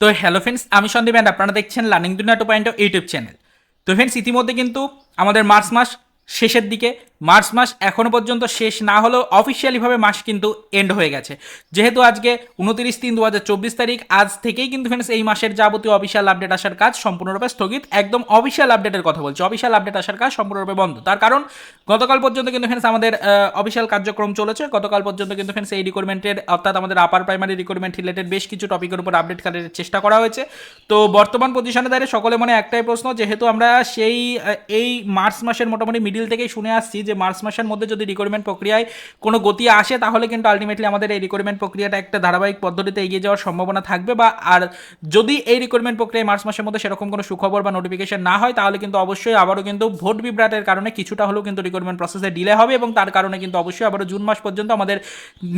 তো hello friends আমি Sandeep and আপনারা দেখছেন learning Duniya two point YouTube channel তো ফ্রেন্ডস ইতিমধ্যে কিন্তু আমাদের মার্চ মাস শেষের দিকে মার্চ মাস এখনও পর্যন্ত শেষ না হলেও অফিসিয়ালিভাবে মাস কিন্তু এন্ড হয়ে গেছে। যেহেতু আজকে উনতিরিশ তিন দু তারিখ, আজ থেকেই কিন্তু ফ্রেন্ডস এই মাসের যাবতীয় অফিসিয়াল আপডেট আসার কাজ সম্পূর্ণরূপে স্থগিত। একদম অফিসিয়াল আপডেটের কথা বলছি। অফিসিয়াল আপডেট আসার কাজ সম্পূর্ণরূপে বন্ধ। তার কারণ, গতকাল পর্যন্ত কিন্তু ফ্রেন্ডস আমাদের অফিসিয়াল কার্যক্রম চলেছে। গতকাল পর্যন্ত কিন্তু ফ্রেন্ডস এই রিক্রুটমেন্টের অর্থাৎ আমাদের আপার প্রাইমারি রিক্রুটমেন্ট রিলেটেড বেশ কিছু টপিকের উপর আপডেট কালের চেষ্টা করা হয়েছে। তো বর্তমান পজিশনে দাঁড়িয়ে সকলে মনে একটাই প্রশ্ন, যেহেতু আমরা সেই এই মার্চ মাসের মোটামুটি মিডিল থেকেই শুনে আসছি যে মার্চ মাসের মধ্যে যদি রিক্রুটমেন্ট প্রক্রিয়ায় কোনো গতি আসে, তাহলে কিন্তু আলটিমেটলি আমাদের এই রিক্রুটমেন্ট প্রক্রিয়াটা একটা ধারাবাহিক পদ্ধতিতে এগিয়ে যাওয়ার সম্ভাবনা থাকবে বা আর যদি এই রিক্রুটমেন্ট প্রক্রিয়ায় মার্চ মাসের মধ্যে সেরকম কোনো সুখবর বা নোটিফিকেশন না হয়, তাহলে কিন্তু অবশ্যই আবারও কিন্তু ভোট বিভ্রাটের কারণে কিছুটা হলেও কিন্তু রিক্রুটমেন্ট প্রসেসে ডিলে হবে এবং তার কারণে কিন্তু অবশ্যই আবারও জুন মাস পর্যন্ত আমাদের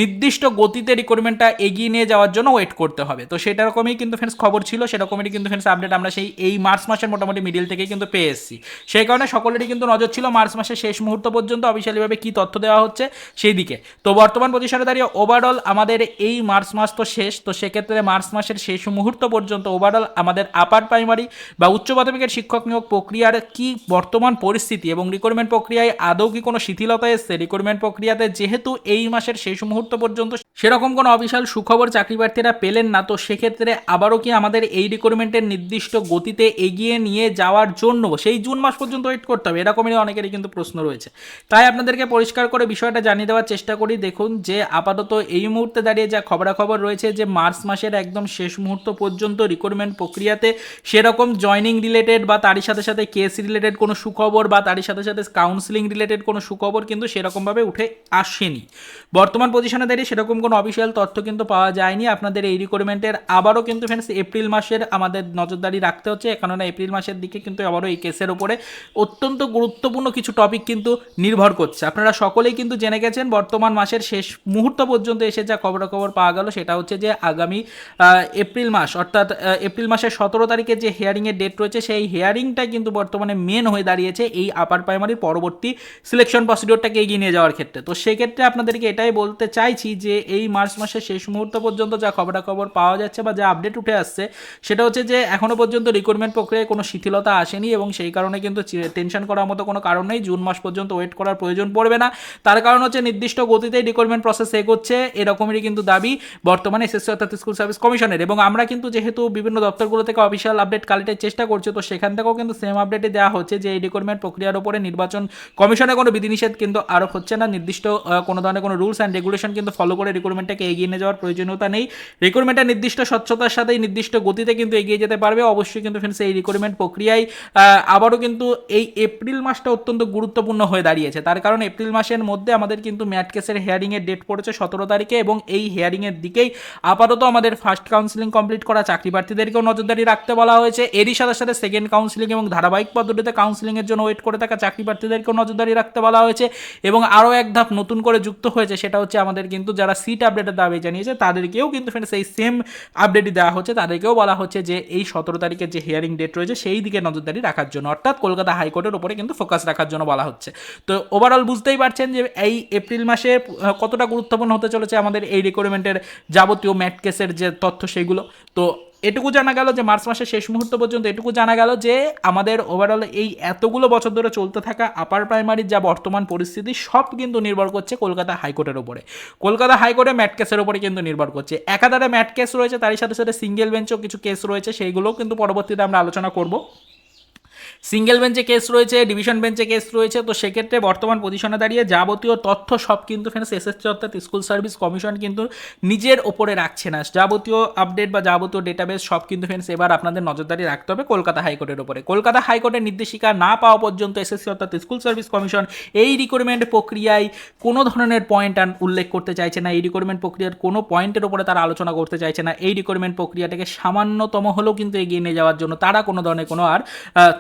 নির্দিষ্ট গতিতে রিক্রুটমেন্টটা এগিয়ে নিয়ে যাওয়ার জন্য ওয়েট করতে হবে। তো সেটা রকমই কিন্তু ফ্রেন্ডস খবর ছিল সেরকমই কিন্তু ফ্রেন্ডস আপডেট আমরা সেই এই মার্চ মাসের মোটামুটি মিডিল থেকেই কিন্তু পেয়ে এসেছি। সেই কারণে সকলেরই কিন্তু নজর ছিল মার্চ মাসের শেষ মুহূর্ত পর্যন্ত অফিসিয়ালিভাবে কী তথ্য দেওয়া হচ্ছে সেই দিকে। তো বর্তমান পজিশনে দাঁড়িয়ে ওভারঅল আমাদের এই মার্চ মাস তো শেষ, তো সেক্ষেত্রে মার্চ মাসের শেষ মুহূর্ত পর্যন্ত ওভারঅল আমাদের আপার প্রাইমারি বা উচ্চ মাধ্যমিকের শিক্ষক নিয়োগ প্রক্রিয়ার কি বর্তমান পরিস্থিতি এবং রিক্রুটমেন্ট প্রক্রিয়ায় আদৌ কি কোনো শিথিলতা এসছে? রিক্রুটমেন্ট প্রক্রিয়াতে যেহেতু এই মাসের শেষ মুহূর্ত পর্যন্ত সেরকম কোনো অফিসিয়াল সুখবর চাকরি প্রার্থীরা পেলেন না, তো সেক্ষেত্রে আবারও কি আমাদের এই রিক্রুটমেন্টের নির্দিষ্ট গতিতে এগিয়ে নিয়ে যাওয়ার জন্য সেই জুন মাস পর্যন্ত ওয়েট করতে হবে? এরকমই অনেকেরই কিন্তু প্রশ্ন রয়েছে। তাই আপনাদেরকে পরিষ্কার করে বিষয়টা জানিয়ে দেওয়ার চেষ্টা করি। দেখুন যে আপাতত এই মুহূর্তে দাঁড়িয়ে যা খবরাখবর রয়েছে যে মার্চ মাসের একদম শেষ মুহূর্ত পর্যন্ত রিক্রুটমেন্ট প্রক্রিয়াতে সেরকম জয়নিং রিলেটেড বা তারই সাথে সাথে কেস রিলেটেড কোনো সুখবর বা তারই সাথে সাথে কাউন্সিলিং রিলেটেড কোনো সুখবর কিন্তু সেরকমভাবে উঠে আসেনি। বর্তমান পজিশনে দাঁড়িয়ে সেরকম কোনো অফিসিয়াল তথ্য কিন্তু পাওয়া যায়নি। আপনাদের এই রিক্রুটমেন্টের আবারও কিন্তু ফ্রেন্ডস এপ্রিল মাসের আমাদের নজরদারি রাখতে হচ্ছে। কেননা এপ্রিল মাসের দিকে কিন্তু আবারও এই কেসের উপরে অত্যন্ত গুরুত্বপূর্ণ কিছু টপিক কিন্তু নির্ভর করছে। আপনারা সকলেই কিন্তু জেনে গেছেন, বর্তমান মাসের শেষ মুহূর্ত পর্যন্ত এসে যা খবরাখবর পাওয়া গেল সেটা হচ্ছে যে আগামী এপ্রিল মাস, অর্থাৎ এপ্রিল মাসের সতেরো তারিখে যে হিয়ারিংয়ের ডেট রয়েছে, সেই হিয়ারিংটা কিন্তু বর্তমানে মেন হয়ে দাঁড়িয়েছে এই আপার প্রাইমারির পরবর্তী সিলেকশন প্রসিডিওরটাকে এগিয়ে নিয়ে যাওয়ার ক্ষেত্রে। তো সেক্ষেত্রে আপনাদেরকে এটাই বলতে চাইছি যে এই মার্চ মাসের শেষ মুহূর্ত পর্যন্ত যা খবরাখবর পাওয়া যাচ্ছে বা যা আপডেট উঠে আসছে, সেটা হচ্ছে যে এখনও পর্যন্ত রিক্রুটমেন্ট প্রক্রিয়ায় কোনো শিথিলতা আসেনি এবং সেই কারণে কিন্তু টেনশন করার মতো কোনো কারণ নেই। জুন মাস পর্যন্ত ওয়েট করার প্রয়োজন পড়বে না। তার কারণ হচ্ছে নির্দিষ্ট গতিতেই রিক্রুটমেন্ট প্রসেস এগোচ্ছে, এরকমেরই কিন্তু দাবি বর্তমানে এসএসসি অর্থাৎ স্কুল সার্ভিস কমিশনের এবং আমরা কিন্তু যেহেতু বিভিন্ন দপ্তরগুলো থেকে অফিসিয়াল আপডেট কালেক্টের চেষ্টা করছি, তো সেখান থেকেও কিন্তু সেম আপডেটে দেওয়া হচ্ছে যে এই রিক্রুটমেন্ট প্রক্রিয়ার উপরে নির্বাচন কমিশনের কোনো বিধিনিষেধ কিন্তু আরোপ হচ্ছে না। নির্দিষ্ট কোনো ধরনের কোনো রুলস অ্যান্ড রেগুলেশন কিন্তু ফলো করে রিক্রুটমেন্টটাকে এগিয়ে নিয়ে যাওয়ার প্রয়োজনীয়তা নেই। রিক্রুটমেন্টের নির্দিষ্ট স্বচ্ছতার সাথেই নির্দিষ্ট গতিতে কিন্তু এগিয়ে যেতে পারবে। অবশ্যই কিন্তু ফ্রেন্ডস এই রিক্রুটমেন্ট প্রক্রিয়ায় আবারও কিন্তু এই এপ্রিল মাসটা অত্যন্ত গুরুত্বপূর্ণ হয়ে দাঁড়িয়েছে। তার কারণ এপ্রিল মাসের মধ্যে আমাদের কিন্তু ম্যাট কেসের হেয়ারিংয়ের ডেট পড়েছে সতেরো তারিখে এবং এই হেয়ারিংয়ের দিকেই আপাতত আমাদের ফার্স্ট কাউন্সিলিং কমপ্লিট করা, চাকরি প্রার্থীদেরকেও নজরদারি রাখতে বলা হয়েছে। এরই সাথে সাথে সেকেন্ড কাউন্সিলিং এবং ধারাবাহিক পদ্ধতিতে কাউন্সিলিংয়ের জন্য ওয়েট করে থাকা চাকরি প্রার্থীদেরকেও নজরদারি রাখতে বলা হয়েছে এবং আরও এক ধাপ নতুন করে যুক্ত হয়েছে সেটা হচ্ছে আমাদের কিন্তু যারা সিট আপডেটের দাবি জানিয়েছে তাদেরকেও কিন্তু ফ্রেন্ডস এই সেম আপডেটই দেওয়া হচ্ছে। তাদেরকেও বলা হচ্ছে যে এই সতেরো তারিখের যে হিয়ারিং ডেট রয়েছে সেই দিকে নজরদারি রাখার জন্য। অর্থাৎ কলকাতা হাইকোর্টের উপরে কিন্তু ফোকাস রাখার জন্য বলা হচ্ছে। তো ওভারঅল বুঝতেই পারছেন যে এই এপ্রিল মাসে কতটা গুরুত্বপূর্ণ হতে চলেছে আমাদের এই রিক্রুটমেন্টের যাবতীয় ম্যাট কেসের যে তথ্য সেগুলো। তো এটুকু জানা গেল যে মার্চ মাসের শেষ মুহূর্ত পর্যন্ত এটুকু জানা গেল যে আমাদের ওভারঅল এই এতগুলো বছর ধরে চলতে থাকা আপার প্রাইমারির যা বর্তমান পরিস্থিতি, সব কিন্তু নির্ভর করছে কলকাতা হাইকোর্টের উপরে। কলকাতা হাইকোর্টে ম্যাট কেসের উপরে কিন্তু নির্ভর করছে। একাধারে ম্যাট কেস রয়েছে, তারই সাথে সাথে সিঙ্গেল বেঞ্চও কিছু কেস রয়েছে, সেইগুলোও কিন্তু পরবর্তীতে আমরা আলোচনা করব। সিঙ্গেল বেঞ্চে কেস রয়েছে, ডিভিশন বেঞ্চে কেস রয়েছে, তো সেক্ষেত্রে বর্তমান পজিশনে দাঁড়িয়ে যাবতীয় তথ্য সব কিন্তু ফ্রেন্ডস এসএসসি অর্থাৎ স্কুল সার্ভিস কমিশন কিন্তু নিজের ওপরে রাখছে না। যাবতীয় আপডেট বা যাবতীয় ডেটাবেস সব কিন্তু ফ্রেন্ডস এবার আপনাদের নজরদারি রাখতে হবে কলকাতা হাইকোর্টের উপরে। কলকাতা হাইকোর্টের নির্দেশিকা না পাওয়া পর্যন্ত এসএসসি অর্থাৎ স্কুল সার্ভিস কমিশন এই রিক্রুটমেন্ট প্রক্রিয়ায় কোনো ধরনের পয়েন্ট উল্লেখ করতে চাইছে না। এই রিক্রুটমেন্ট প্রক্রিয়ার কোনো পয়েন্টের উপরে তারা আলোচনা করতে চাইছে না। এই রিক্রুটমেন্ট প্রক্রিয়াটাকে সামান্যতম হলেও কিন্তু এগিয়ে নিয়ে যাওয়ার জন্য তারা কোনো ধরনের কোনো আর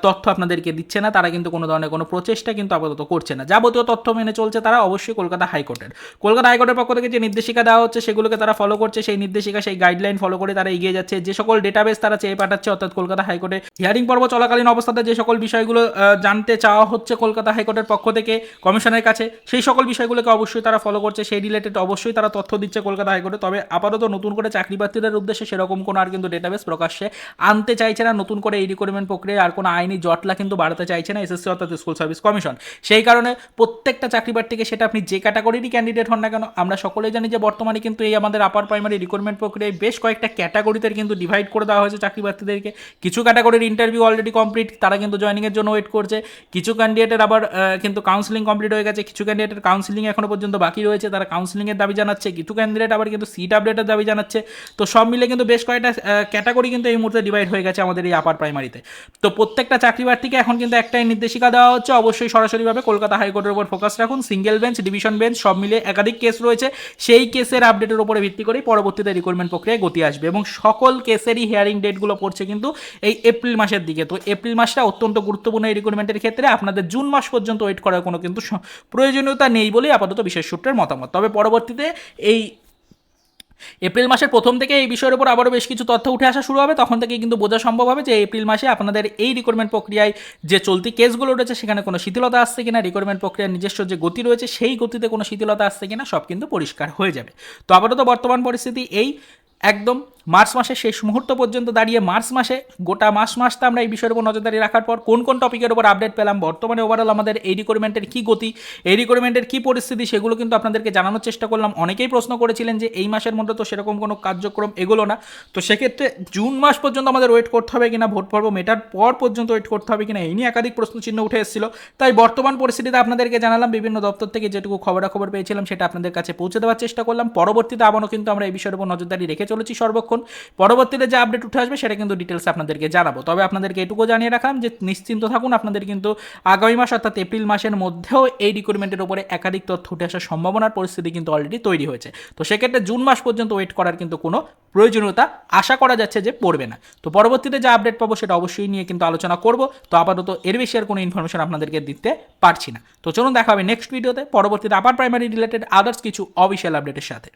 তথ্য আপনাদেরকে দিচ্ছে না, তারা কিন্তু কোনো ধরনের কোনো প্রচেষ্টা কিন্তু আপাতত করছে না। যাবতীয় তথ্য মেনে চলছে তারা অবশ্যই কলকাতা হাইকোর্টের। কলকাতা হাইকোর্টের পক্ষ থেকে যে নির্দেশিকা দেওয়া হচ্ছে, সেগুলোকে তারা ফলো করছে, সেই নির্দেশিকা, সেই গাইডলাইন ফলো করে তারা এগিয়ে যাচ্ছে। যে সকল ডেটাবেস তারা চেয়ে পাঠাচ্ছে, অর্থাৎ কলকাতা হাইকোর্টে হিয়ারিং পর্ব চলাকালীন অবস্থাতে যে সকল বিষয়গুলো জানতে চাওয়া হচ্ছে কলকাতা হাইকোর্টের পক্ষ থেকে কমিশনের কাছে, সেই সকল বিষয়গুলোকে অবশ্যই তারা ফলো করছে। সেই রিলেটেড অবশ্যই তারা তথ্য দিচ্ছে কলকাতা হাইকোর্টে। তবে আপাতত নতুন করে চাকরি প্রার্থীদের উদ্দেশ্যে সেরকম কোনো আর কিন্তু ডেটাবেস প্রকাশ্যে আনতে চাইছে না। নতুন করে এই রিক্রুটমেন্ট প্রক্রিয়ায় আর কোনো আইনি জটলা কিন্তু বাড়াতে চাইছে না এসএসসি অর্থাৎ স্কুল সার্ভিস কমিশন। সেই কারণে প্রত্যেকটা চাকরি প্রার্থীকে সেটা আপনি যে ক্যাটাগরিরই ক্যান্ডিডেট হন না কেন, আমরা সকলেই জানি যে বর্তমানে কিন্তু এই আমাদের আপার প্রাইমারি রিক্রুটমেন্ট প্রক্রিয়ায় বেশ কয়েকটা ক্যাটাগরিতে কিন্তু ডিভাইড করে দেওয়া হয়েছে চাকরি প্রার্থীদেরকে। কিছু ক্যাটাগরির ইন্টারভিউ অলরেডি কমপ্লিট তারা কিন্তু জয়েনিংয়ের জন্য ওয়েট করছে। কিছু ক্যান্ডিডেটের আবার কিন্তু কাউন্সিলিং কমপ্লিট হয়ে গেছে। কিছু ক্যান্ডিডেটের কাউন্সিলিং এখনও পর্যন্ত বাকি রয়েছে, তারা কাউন্সিলিংয়ের দাবি জানাচ্ছে। কিছু ক্যান্ডিডেট আবার কিন্তু সিট আপডেটের দাবি জানাচ্ছে। তো সব মিলে কিন্তু বেশ কয়েকটা ক্যাটাগরি কিন্তু এই মুহূর্তে ডিভাইড হয়ে গেছে আমাদের এই আপার প্রাইমারিতে তো প্রত্যেকটা চাকরি প্রার্থীকে এখন কিন্তু একটাই নির্দেশিকা দেওয়া হচ্ছে। অবশ্যই সরাসরিভাবে কলকাতা হাইকোর্টের উপর ফোকাস রাখুন। সিঙ্গেল বেঞ্চ, ডিভিশন বেঞ্চ, সব মিলে একাধিক কেস রয়েছে। সেই কেসের আপডেটের উপরে ভিত্তি করেই পরবর্তীতে রিক্রুটমেন্ট প্রক্রিয়ায় গতি আসবে এবং সকল কেসেরই হিয়ারিং ডেটগুলো পড়ছে কিন্তু এই এপ্রিল মাসের দিকে। তো এপ্রিল মাসটা অত্যন্ত গুরুত্বপূর্ণ এই রিক্রুটমেন্টের ক্ষেত্রে। আপনাদের জুন মাস পর্যন্ত ওয়েট করার কোনো কিন্তু প্রয়োজনীয়তা নেই বলেই আপাতত বিশেষ সূত্রের মতামত। তবে পরবর্তীতে এই এপ্রিল মাসের প্রথম থেকে এই বিষয়ের উপর আবারও বেশ কিছু তথ্য উঠে আসা শুরু হবে, তখন থেকে কিন্তু বোঝা সম্ভব হবে যে এপ্রিল মাসে আপনাদের এই রিক্রুটমেন্ট প্রক্রিয়ায় যে চলতি কেসগুলো রয়েছে, সেখানে কোনো শিথিলতা আসছে কিনা রিক্রুটমেন্ট প্রক্রিয়ার নিজস্ব যে গতি রয়েছে, সেই গতিতে কোনো শিথিলতা আসছে কিনা, সব কিন্তু পরিষ্কার হয়ে যাবে। তো আপাতত বর্তমান পরিস্থিতি এই, একদম মার্চ মাসের শেষ মুহূর্ত পর্যন্ত দাঁড়িয়ে মার্চ মাসে গোটা মাস মাসটা আমরা এই বিষয়ের উপর নজরদারি রাখার পর কোন কোন টপিকের উপর আপডেট পেলাম, বর্তমানে ওভারঅল আমাদের এই রিক্রুটমেন্টের কী গতি, এই রিক্রুটমেন্টের কী পরিস্থিতি, সেগুলো কিন্তু আপনাদেরকে জানানোর চেষ্টা করলাম। অনেকেই প্রশ্ন করেছিলেন যে এই মাসের মধ্যে তো সেরকম কোনো কার্যক্রম এগোলো না। তো সেক্ষেত্রে জুন মাস পর্যন্ত আমাদের ওয়েট করতে হবে কিনা, ভোট পর্ব মেটার পর পর্যন্ত ওয়েট করতে হবে কিনা, এই নিয়ে একাধিক প্রশ্ন চিহ্ন উঠে এসেছিল। তাই বর্তমান পরিস্থিতিতে আপনাদেরকে জানালাম, বিভিন্ন দপ্তর থেকে যেটুকু খবরাখবর পেয়েছিলাম, সেটা আপনাদের কাছে পৌঁছে দেওয়ার চেষ্টা করলাম। পরবর্তীতে আবারও কিন্তু আমরা এই বিষয়ের উপর নজরদারি রেখে চলেছি সর্বক্ষণ। পরবর্তীতে যে আপডেট উঠে আসবে সেটা কিন্তু ডিটেলস আপনাদেরকে জানাব। তবে আপনাদেরকে এটুকু জানিয়ে রাখলাম যে নিশ্চিন্ত থাকুন, আপনাদের কিন্তু আগামী মাস অর্থাৎ এপ্রিল মাসের মধ্যেও এই রিক্রুটমেন্টের উপরে একাধিক তথ্য উঠে আসার সম্ভাবনার পরিস্থিতি কিন্তু অলরেডি তৈরি হয়েছে। তো সেক্ষেত্রে জুন মাস পর্যন্ত ওয়েট করার কিন্তু কোনো প্রয়োজনীয়তা আশা করা যাচ্ছে যে পড়বে না। তো পরবর্তীতে যে আপডেট পাবো সেটা অবশ্যই নিয়ে কিন্তু আলোচনা করব। তো আপাতত এর বেশি আর কোনো ইনফরমেশন আপনাদেরকে দিতে পারছি না। তো চলুন দেখা হবে নেক্সট ভিডিওতে পরবর্তীতে আপার প্রাইমারি রিলেটেড আদার্স কিছু অফিসিয়াল আপডেটের সাথে।